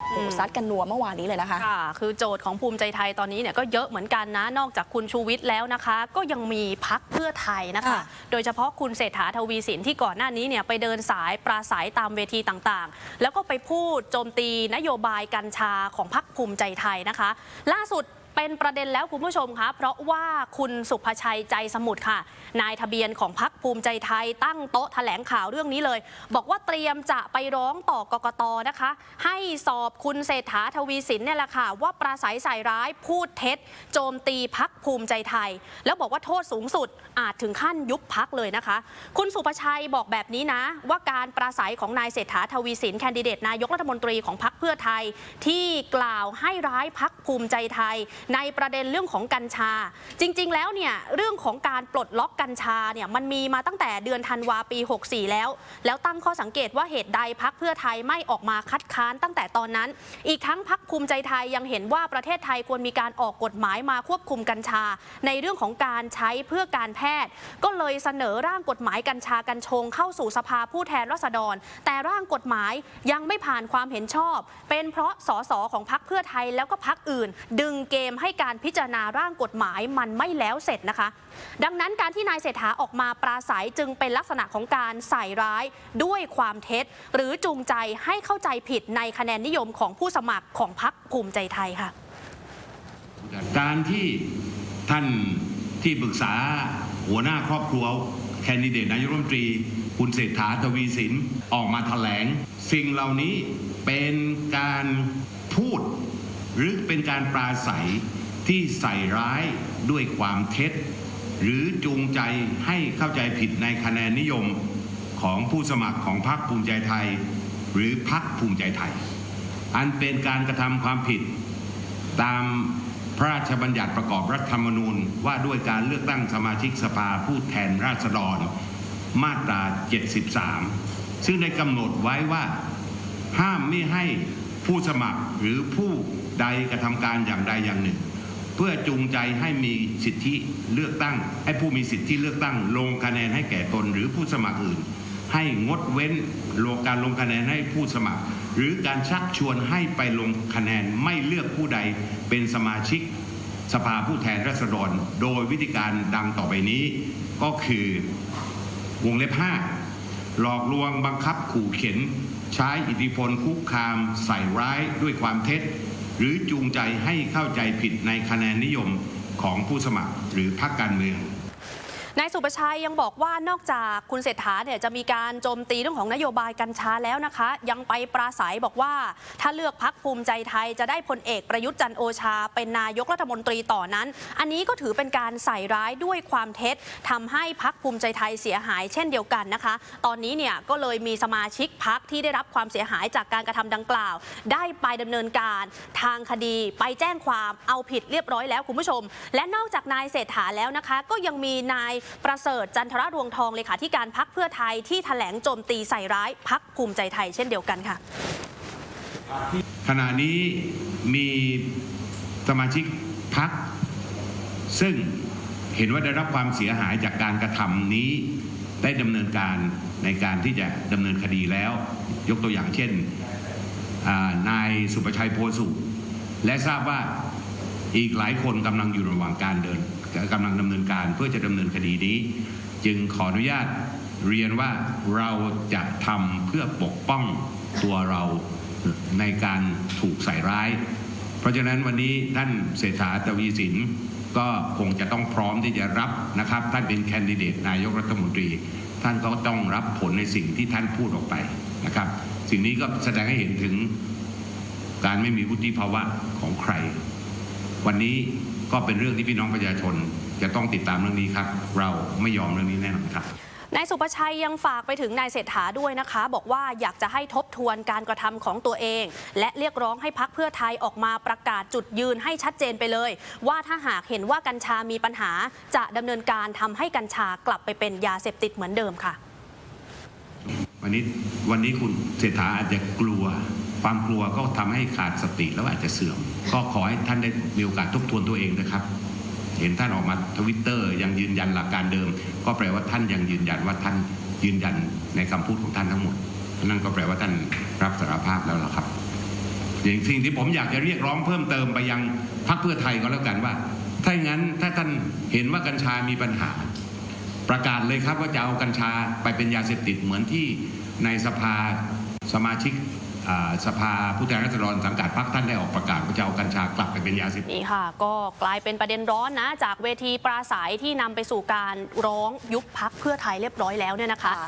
โอ้โหซัดกันนัวเมื่อวานนี้เลยนะคะ ค่ะคือโจทย์ของภูมิใจไทยตอนนี้เนี่ยก็เยอะเหมือนกันนะ นอกจากคุณชูวิทย์แล้วนะคะ ก็ยังมีพักเพื่อไทยนะคะ ค่ะโดยเฉพาะคุณเศรษฐาทวีสินที่ก่อนหน้านี้เนี่ยไปเดินสายปราศัยตามเวทีต่างๆ แล้วก็ไปพูดโจมตีนโยบายกัญชาของพักภูมิใจไทยนะคะ ล่าสุด เป็นประเด็นแล้วคุณผู้ชมคะเพราะว่าคุณสุภชัยใจสมุทรค่ะ นายทะเบียนของพักภูมิใจไทยตั้งโต๊ะแถลงข่าวเรื่องนี้เลย บอกว่าเตรียมจะไปร้องต่อกกตนะคะ ให้สอบคุณเศรษฐาทวีสินเนี่ยแหละค่ะว่าปราศัยใส่ร้ายพูดเท็จ โจมตีพักภูมิใจไทย แล้วบอกว่าโทษสูงสุดอาจถึงขั้นยุบพักเลยนะคะ คุณสุภชัยบอกแบบนี้นะ ว่าการปราศัยของนายเศรษฐาทวีสินแคนดิเดตนายกรัฐมนตรีของพักเพื่อไทย ที่กล่าวให้ร้ายพักภูมิใจไทยในประเด็นเรื่องของกัญชา จริง ๆ แล้วเนี่ยเรื่องของการปลดล็อกกัญชาเนี่ยมันมีมาตั้งแต่เดือนธันวาปี 64 แล้ว แล้วตั้งข้อสังเกตว่าเหตุใดพักเพื่อไทยไม่ออกมาคัดค้านตั้งแต่ตอนนั้น อีกทั้งพักภูมิใจไทยยังเห็นว่าประเทศไทยควรมีการออกกฎหมายมาควบคุมกัญชา ในเรื่องของการใช้เพื่อการแพทย์ ก็เลยเสนอร่างกฎหมายกัญชากัญชงเข้าสู่สภาผู้แทนราษฎร แต่ร่างกฎหมายยังไม่ผ่านความเห็นชอบ เป็นเพราะสสของพักเพื่อไทยแล้วก็พักอื่น ดึงเกมให้การพิจารณาร่างกฎหมายมันไม่แล้วเสร็จนะคะ ดังนั้นการที่นายเศรษฐาออกมาปราศัยจึงเป็นลักษณะของการใส่ร้ายด้วยความเท็จ หรือจูงใจให้เข้าใจผิดในคะแนนนิยมของผู้สมัครของพักภูมิใจไทยค่ะ การที่ท่านที่ปรึกษาหัวหน้าครอบครัว แคนดิเดตนายกรัฐมนตรี คุณเศรษฐาทวีสินออกมาแถลง สิ่งเหล่านี้เป็นการพูด หรือเป็นการปราศัยที่ใส่ร้ายด้วยความเท็จ หรือจูงใจให้เข้าใจผิดในคะแนนนิยมของผู้สมัครของพรรคภูมิใจไทย หรือพรรคภูมิใจไทย อันเป็นการกระทำความผิด ตามพระราชบัญญัติประกอบรัฐธรรมนูญว่าด้วยการเลือกตั้งสมาชิกสภาผู้แทนราษฎร มาตรา 73 ซึ่งได้กำหนดไว้ว่า ห้ามไม่ให้ผู้สมัครหรือผู้ ใดกระทำการอย่างใดอย่างหนึ่ง เพื่อจูงใจให้มีสิทธิเลือกตั้ง ให้ผู้มีสิทธิเลือกตั้ง ลงคะแนนให้แก่ตนหรือผู้สมัครอื่น ให้งดเว้นลงการลงคะแนนให้ผู้สมัคร หรือการชักชวนให้ไปลงคะแนนไม่เลือกผู้ใดเป็นสมาชิก สภาผู้แทนราษฎร โดยวิธีการดังต่อไปนี้ ก็คือวงเล็บ 5 หลอกลวงบังคับขู่เข็น ใช้อิทธิพลคุกคาม ใส่ร้ายด้วยความเท็จ หรือจูงใจให้เข้าใจผิดในคะแนนนิยมของผู้สมัครหรือพรรคการเมือง นายสุประชัยยังบอกว่านอกจากคุณเศรษฐาเนี่ยจะมีการโจมตีเรื่องของนโยบายกัญชาแล้วนะคะ ยังไปปราศัยบอกว่า ถ้าเลือกพักภูมิใจไทยจะได้พลเอกประยุทธ์จันโอชา เป็นนายกรัฐมนตรีต่อนั้น อันนี้ก็ถือเป็นการใส่ร้ายด้วยความเท็จทำให้พักภูมิใจไทยเสียหายเช่นเดียวกันนะคะ ตอนนี้เนี่ยก็เลยมีสมาชิกพักที่ได้รับความเสียหายจากการกระทำดังกล่าว ได้ไปดำเนินการทางคดีไปแจ้งความเอาผิดเรียบร้อยแล้วคุณผู้ชม และนอกจากนายเศรษฐาแล้วนะคะ ก็ยังมีนายประเสริฐจันทรรวงทองเลขาธิการพักเพื่อไทยที่แถลงโจมตีใส่ร้ายพักภูมิใจไทยเช่นเดียวกันค่ะ ขณะนี้มีสมาชิกพักซึ่งเห็นว่าได้รับความเสียหายจากการกระทำนี้ได้ดำเนินการในการที่จะดำเนินคดีแล้ว ยกตัวอย่างเช่นนายสุประชัยโพสุและทราบว่าอีกหลายคนกำลังอยู่ระหว่างการเดิน กำลังดำเนินการเพื่อจะดำเนินคดีนี้ จึงขออนุญาตเรียนว่าเราจะทำเพื่อปกป้องตัวเราในการถูกใส่ร้าย เพราะฉะนั้นวันนี้ท่านเศรษฐาทวีสินก็คงจะต้องพร้อมที่จะรับนะครับ ท่านเป็นแคนดิเดตนายกรัฐมนตรี ท่านก็ต้องรับผลในสิ่งที่ท่านพูดออกไปนะครับ สิ่งนี้ก็แสดงให้เห็นถึงการไม่มีวุฒิภาวะของใคร วันนี้ ก็เป็นเรื่องที่พี่น้องประชาชน จะต้องติดตามเรื่องนี้ครับ เราไม่ยอมเรื่องนี้แน่นอนครับนายสุประชัยยังฝากไปถึงนายเศรษฐาด้วยนะคะ บอกว่าอยากจะให้ทบทวนการกระทำของตัวเอง และเรียกร้องให้พักเพื่อไทยออกมาประกาศจุดยืนให้ชัดเจนไปเลย ว่าถ้าหากเห็นว่ากัญชามีปัญหา จะดำเนินการทำให้กัญชากลับไปเป็นยาเสพติดเหมือนเดิมค่ะ วันนี้วันนี้คุณเศรษฐาอาจจะกลัว ความกลัวก็ทำให้ขาดสติแล้วอาจจะเสื่อม ก็ขอให้ท่านได้มีโอกาสทบทวนตัวเองนะครับ เห็นท่านออกมาทวิตเตอร์ยังยืนยันหลักการเดิม ก็แปลว่าท่านยังยืนยันว่าท่านยืนยันในคำพูดของท่านทั้งหมด นั่นก็แปลว่าท่านรับสารภาพแล้วล่ะครับอย่างสิ่งที่ผมอยากจะเรียกร้องเพิ่มเติมไปยังพรรคเพื่อไทยก็แล้วกันว่า ถ้าอย่างนั้นถ้าท่านเห็นว่ากัญชามีปัญหา ประกาศเลยครับว่าจะเอากัญชาไปเป็นยาเสพติดเหมือนที่ในสภาสมาชิก สภาผู้แทนราษฎรสังกัดพรรคท่านได้ออกประกาศว่าจะเอากัญชากลับไปเป็นยาเสพติดนี่ค่ะ ก็กลายเป็นประเด็นร้อนนะ จากเวทีปราศัยที่นำไปสู่การร้องยุบพักเพื่อไทยเรียบร้อยแล้วเนี่ยนะคะค่ะ